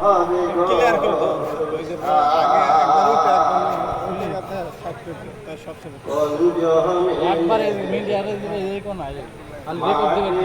হবে গো ক্লিয়ার করে দাও। ওই যে আগে একবার ওইটা ওই জায়গাতে থাকতো তার সবচেয়ে কঞ্জমি একবারে মিডিয়ারে দিলে এই কোন রেকর্ড দিবে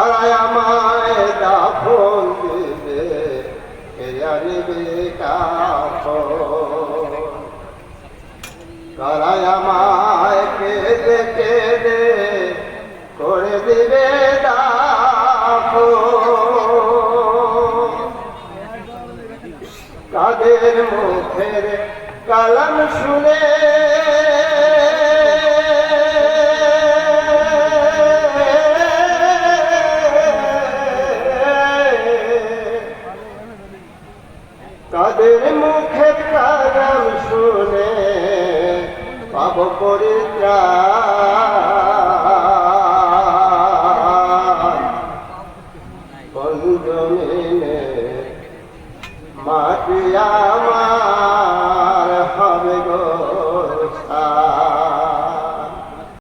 কারায় আমায় দাফন দেবে, কে আনিবে কাপড় কারায় আমায় কেঁদে কেঁদে করে দিবে কাদের মুখের কালাম শুনে কাদের মুখে তারা শুনে পাব বন্ধু মাটি আমার